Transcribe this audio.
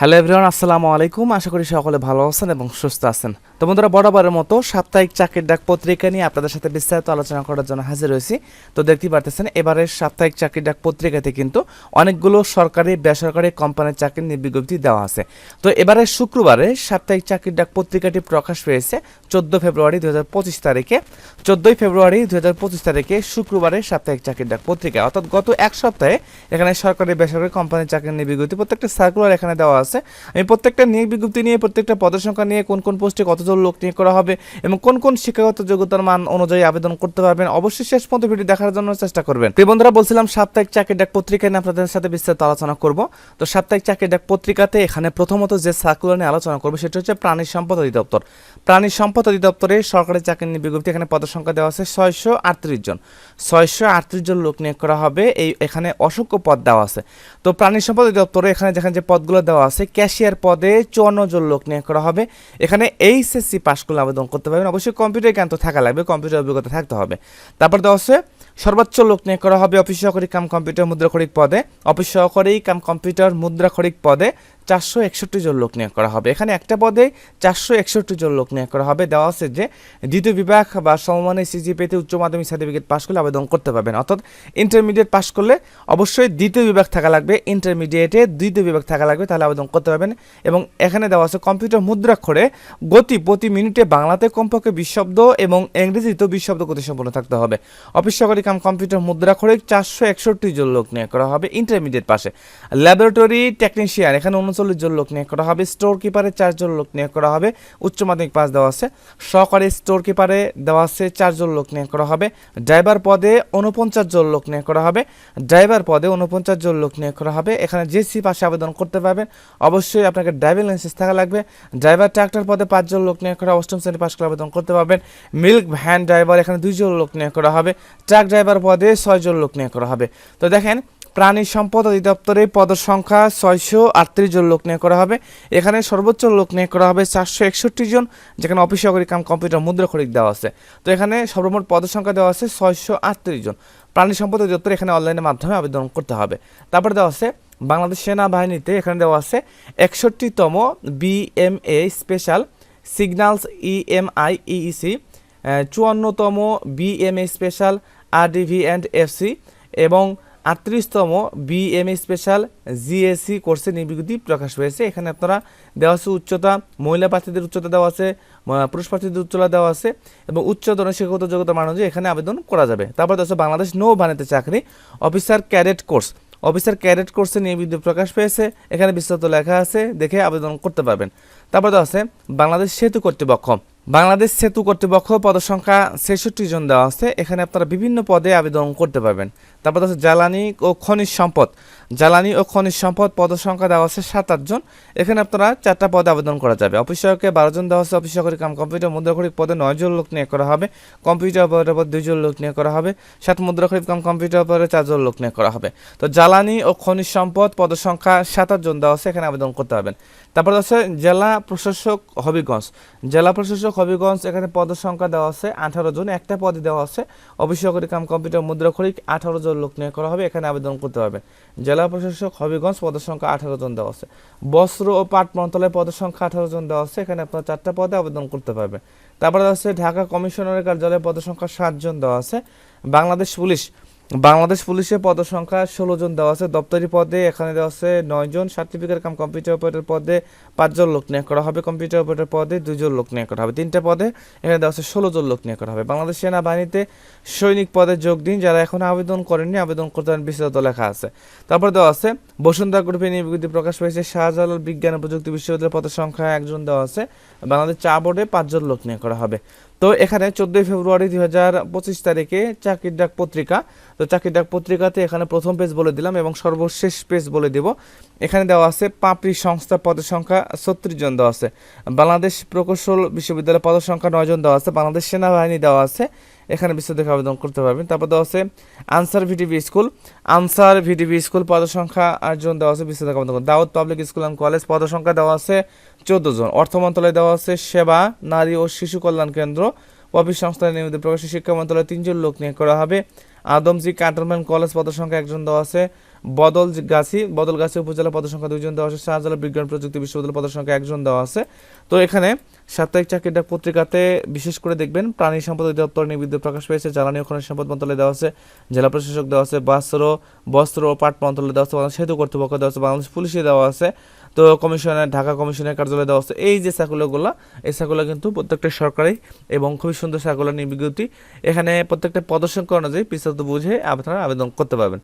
Hello everyone, আসসালামু আলাইকুম। আশা করি সকলে ভালো আছেন এবং সুস্থ আছেন। তো বন্ধুরা, বরাবরের মতো সাপ্তাহিক চাকরির ডাক পত্রিকা নিয়ে আপনাদের সাথে বিস্তারিত আলোচনা করার জন্য হাজির হয়েছি। তো দেখতেই পারতেছেন এবারের সাপ্তাহিক চাকরির ডাক পত্রিকাতে কিন্তু অনেকগুলো সরকারি, বেসরকারি কোম্পানির চাকরির বিজ্ঞপ্তি দেওয়া আছে। তো এবারে শুক্রবারে সাপ্তাহিক চাকরির ডাক পত্রিকাটি প্রকাশ পেয়েছে চোদ্দ ফেব্রুয়ারি দু হাজার পঁচিশ তারিখে। চোদ্দই ফেব্রুয়ারি দু হাজার পঁচিশ তারিখে শুক্রবারে সাপ্তাহিক চাকরির ডাক পত্রিকা। অর্থাৎ গত এক সপ্তাহে এখানে সরকারি, বেসরকারি কোম্পানির চাকরির বিজ্ঞপ্তি, প্রত্যেকটা সার্কুলার এখানে দেওয়া আছে। আমি প্রত্যেকটা নিয়োগ বিজ্ঞপ্তি নিয়ে, প্রত্যেকটা পদের সংখ্যা নিয়ে, কোন কোন পোস্টে কতজন লোক নিয়োগ করা হবে এবং কোন কোন শিক্ষাগত যোগ্যতার মান অনুযায়ী আবেদন করতে পারবেন, অবশ্যই শেষ পর্যন্ত ভিডিও দেখার জন্য চেষ্টা করবেন। তো বন্ধুরা, বলছিলাম সাপ্তাহিক চাকরির ডাক পত্রিকা নিয়ে আপনাদের সাথে বিস্তারিত আলোচনা করব। তো সাপ্তাহিক চাকরির ডাক পত্রিকাতে এখানে প্রথমত যে সার্কুলার নিয়ে আলোচনা করব, সেটা হচ্ছে প্রাণী সম্পদ অধিদপ্তর। প্রাণী সম্পদ অধিদপ্তরে সরকারি চাকরির নিয়োগ বিজ্ঞপ্তি এখানে পদের সংখ্যা দেওয়া আছে ছয়শো আটত্রিশ জন। ছয়শো আটত্রিশ জন লোক নিয়োগ করা হবে, এই এখানে অসংখ্য পদ দেওয়া আছে। তো প্রাণী সম্পদ অধিদপ্তরে এখানে যেখানে যে পদগুলো দেওয়া আছে ক্যাশিয়ার পদে চুয়ান্ন জন লোক নিয়োগ করা হবে। এখানে এইচএসসি পাস করলে আবেদন করতে পারবেন। অবশ্যই কম্পিউটার জ্ঞান তো থাকা লাগবে, কম্পিউটার অভিজ্ঞতা থাকতে হবে। তারপর দেওয়া আছে সর্বোচ্চ লোক নিয়োগ করা হবে অফিস সহকারী কাম কম্পিউটার মুদ্রা খড়িক পদে। অফিস সহকারী কাম কম্পিউটার মুদ্রা খড়িক পদে চারশো একষট্টি জন লোক নিয়োগ করা হবে। এখানে একটা পদে চারশো একষট্টি জন লোক নিয়োগ করা হবে। দেওয়া আছে যে, দ্বিতীয় বিভাগ বা সমমানের সিজিপিতে উচ্চ মাধ্যমিক সার্টিফিকেট পাশ করলে আবেদন করতে পারবেন। অর্থাৎ ইন্টারমিডিয়েট পাশ করলে অবশ্যই দ্বিতীয় বিভাগ থাকা লাগবে। ইন্টারমিডিয়েটে দ্বিতীয় বিভাগ থাকা লাগবে, তাহলে আবেদন করতে পারবেন। এবং এখানে দেওয়া আছে কম্পিউটার মুদ্রাক্ষরে গতি প্রতি মিনিটে বাংলাতে কমপক্ষে বিশ শব্দ এবং ইংরেজিতেও বিশ শব্দ গতি সম্পন্ন থাকতে হবে। অফিস সহকারী কাম কম্পিউটার মুদ্রাক্ষরে চারশো একষট্টি জন লোক নিয়োগ করা হবে ইন্টারমিডিয়েট পাশে। ল্যাবরেটরি টেকনিশিয়ান, এখানে উনচল্লিশ জন লোক নিয়োগ করা হবে স্টোর কিপারে চারজন লোক নিয়োগ করা হবে, উচ্চ মাধ্যমিক পাস দেওয়া আছে। সহকারী স্টোর কিপারে দেওয়া আছে চারজন লোক নিয়োগ করা হবে ড্রাইভার পদে উনপঞ্চাশ জন লোক নিয়োগ করা হবে ড্রাইভার পদে উনপঞ্চাশ জন লোক নিয়োগ করা হবে। এখানে জেসি পাশে আবেদন করতে পারবেন। অবশ্যই আপনাকে ড্রাইভিং লাইসেন্স থাকা লাগবে। ড্রাইভার ট্রাক্টর পদে পাঁচজন লোক নিয়োগ করা অষ্টম শ্রেণি পাশ করে আবেদন করতে পারবেন। মিল্ক ভ্যান ড্রাইভার এখানে দুইজন লোক নিয়োগ করা হবে। ট্রাক ড্রাইভার পদে ছয়জন লোক নিয়োগ করা হবে। তো দেখেন প্রাণী সম্পদ অধিদপ্তরে পদের সংখ্যা ছয়শো আটত্রিশ জন লোক নিয়োগ করা হবে। এখানে সর্বোচ্চ লোক নিয়োগ করা হবে চারশো একষট্টি জন, যেখানে অফিস সহকারী কাম কম্পিউটার মুদ্রা খরিক দেওয়া আছে। তো এখানে সর্বমোট পদের সংখ্যা দেওয়া আছে ছয়শো আটত্রিশ জন। প্রাণী সম্পদ অধিদপ্তর এখানে অনলাইনের মাধ্যমে আবেদন করতে হবে। তারপরে দেওয়া আছে, বাংলাদেশ সেনাবাহিনীতে এখানে দেওয়া আছে একষট্টিতম BMA special signals EMI EEC চুয়ান্নতম BMA special RDV and FC এবং আটত্রিশতম বিএমএ স্পেশাল জিএসসি কোর্সের নিবিগতি প্রকাশ হয়েছে এখানে আপনারা দেওয়া আছে উচ্চতা, মহিলা প্রার্থীদের উচ্চতা দেওয়া আছে পুরুষ প্রার্থীদের উচ্চতা দেওয়া আছে এবং উচ্চতর শিক্ষাগত যোগ্যতা মান অনুযায়ী এখানে আবেদন করা যাবে। তারপর দেওয়া আছে বাংলাদেশ নৌবাহিনীতে চাকরি, officer cadet course. Officer cadet কোর্সে নিয়ে প্রকাশ পেয়েছে। এখানে বিস্তারিত লেখা আছে, দেখে আবেদন করতে পারবেন। তারপর দেওয়া আছে বাংলাদেশ সেতু কর্তৃপক্ষ। বাংলাদেশ সেতু কর্তৃপক্ষ পদসংখ্যা ছেষট্টি জন দেওয়া আছে। এখানে আপনারা বিভিন্ন পদে আবেদন করতে পারবেন। তারপর আছে জ্বালানি ও খনিজ সম্পদ। জ্বালানি ও খনিজ সম্পদ পদসংখ্যা দেওয়া আছে সাত আটজন এখানে আপনারা চারটা পদে আবেদন করা যাবে। অফিস সহকারী বারো জন দেওয়া আছে। অফিস সহকারী কাম কম্পিউটার মুদ্রাখরিক পদে নয় জন লোক নিয়োগ করা হবে। কম্পিউটার অপারেটর পদে দুইজন লোক নিয়োগ করা হবে। সাত মুদ্রাখরিক কাম কম্পিউটার অপারেটর চারজন লোক নিয়োগ করা হবে। তো জ্বালানি ও খনিজ সম্পদ পদসংখ্যা সাত আটজন দেওয়া আছে। এখানে আবেদন করতে পারবেন। তারপর আছে জেলা প্রশাসক হবিগঞ্জ। জেলা প্রশাসক হবিগঞ্জ এখানে পদের সংখ্যা দেওয়া আছে আঠারো জন, একটা পদে দেওয়া আছে। সহকারী কাম কম্পিউটার, মুদ্রা খরিক আঠারো জন লোক নিয়োগ করা হবে, এখানে আবেদন করতে পারবেন। জেলা প্রশাসক হবিগঞ্জ পদের সংখ্যা আঠারো জন দেওয়া আছে। বস্ত্র ও পাট মন্ত্রণালয়ের পদের সংখ্যা আঠারো জন দেওয়া আছে, এখানে আপনার চারটা পদে আবেদন করতে পারবেন। তারপরে দেওয়া আছে ঢাকা কমিশনারের কার্যালয়ে পদের সংখ্যা ষাট জন দেওয়া আছে। বাংলাদেশ পুলিশ বাংলাদেশ পুলিশের পদ সংখ্যা ষোলো জন দেওয়া আছে। দপ্তরি পদে এখানে দেওয়া আছে নয় জন। সার্টিফিকেট কাম কম্পিউটার অপারেটর পদে পাঁচজন লোক নিয়োগ করা হবে। কম্পিউটার অপারেটর পদে দুজন লোক নিয়োগ করা হবে। তিনটে পদে এখানে দেওয়া আছে ষোলো জন লোক নিয়োগ করা হবে। বাংলাদেশ সেনাবাহিনীতে সৈনিক পদে যোগ দিন। যারা এখন আবেদন করেননি, আবেদন করতে পারেন। বিস্তারিত লেখা আছে। তারপর দেওয়া আছে, বসুন্ধরা গ্রুপে নিয়ে বিজ্ঞপ্তি প্রকাশ পেয়েছে। শাহজালাল বিজ্ঞান ও প্রযুক্তি বিশ্ববিদ্যালয়ের পদের সংখ্যা একজন দেওয়া আছে। বাংলাদেশ চা বোর্ডে পাঁচজন লোক নিয়োগ করা হবে। তো এখানে চোদ্দোই ফেব্রুয়ারি দুই হাজার পঁচিশ তারিখে চাকরির ডাক পত্রিকা। তো চাকরির ডাক পত্রিকাতে এখানে প্রথম পেজ বলে দিলাম এবং সর্বশেষ পেজ বলে দেব। এখানে দেওয়া আছে, পাপড়ি সংস্থা পদের সংখ্যা ছত্রিশ জন দেওয়া আছে। বাংলাদেশ প্রকৌশল বিশ্ববিদ্যালয় পদের সংখ্যা নয় জন দেওয়া আছে। বাংলাদেশ সেনাবাহিনী দেওয়া আছে। এখানে বিস্তারিত আবেদন করতে পারবেন। তারপর দেওয়া আছে Ansar VDP school. Ansar VDP school পদসংখ্যা সংখ্যা আটজন দেওয়া আছে বিস্তারিত আবেদন করুন। Daud public school and college পদসংখ্যা সংখ্যা দেওয়া আছে চোদ্দ জন। অর্থ মন্ত্রণালয় দেওয়া আছে সেবা, নারী ও শিশু কল্যাণ কেন্দ্র। অফিস সংস্থার নিয়মিত প্রকাশে শিক্ষা মন্ত্রণালয় তিনজন লোক নিয়োগ করা হবে। আদমজি ক্যান্টনমেন্ট কলেজ পদের সংখ্যা একজন দেওয়া আছে। বদলগাছি বদলগাছি উপজেলা পদের সংখ্যা দুইজন দেওয়া আছে। শাহজালাল বিজ্ঞান প্রযুক্তি বিশ্ববিদ্যালয় পদের সংখ্যা একজন দেওয়া আছে। তো এখানে সাপ্তাহিক চাকরির ডাক পত্রিকাতে বিশেষ করে দেখবেন, প্রাণী সম্পদ অধিদপ্তর নিবিদ্ধ প্রকাশ পেয়েছে। জ্বালানি ও খনিজ সম্পদ মন্ত্রণালয় দেওয়া আছে। জেলা প্রশাসক দেওয়া আছে। বস্ত্র বস্ত্র ও পাট মন্ত্রণালয় দেওয়া আছে। বাংলাদেশ সেতু কর্তৃপক্ষ দেওয়া আছে। বাংলাদেশ পুলিশে দেওয়া আছে। তো কমিশনের ঢাকা কমিশনের কার্যালয় দেওয়া আছে। এই যে সার্কুলারগুলো এই সার্কুলার কিন্তু প্রত্যেকটা সরকারি এবং খুবই সুন্দর সার্কুলার নিয়ে বিজ্ঞপ্তি। এখানে প্রত্যেকটা প্রদর্শন অনুযায়ী বিস্তারিত বুঝে আপনারা আবেদন করতে পারবেন।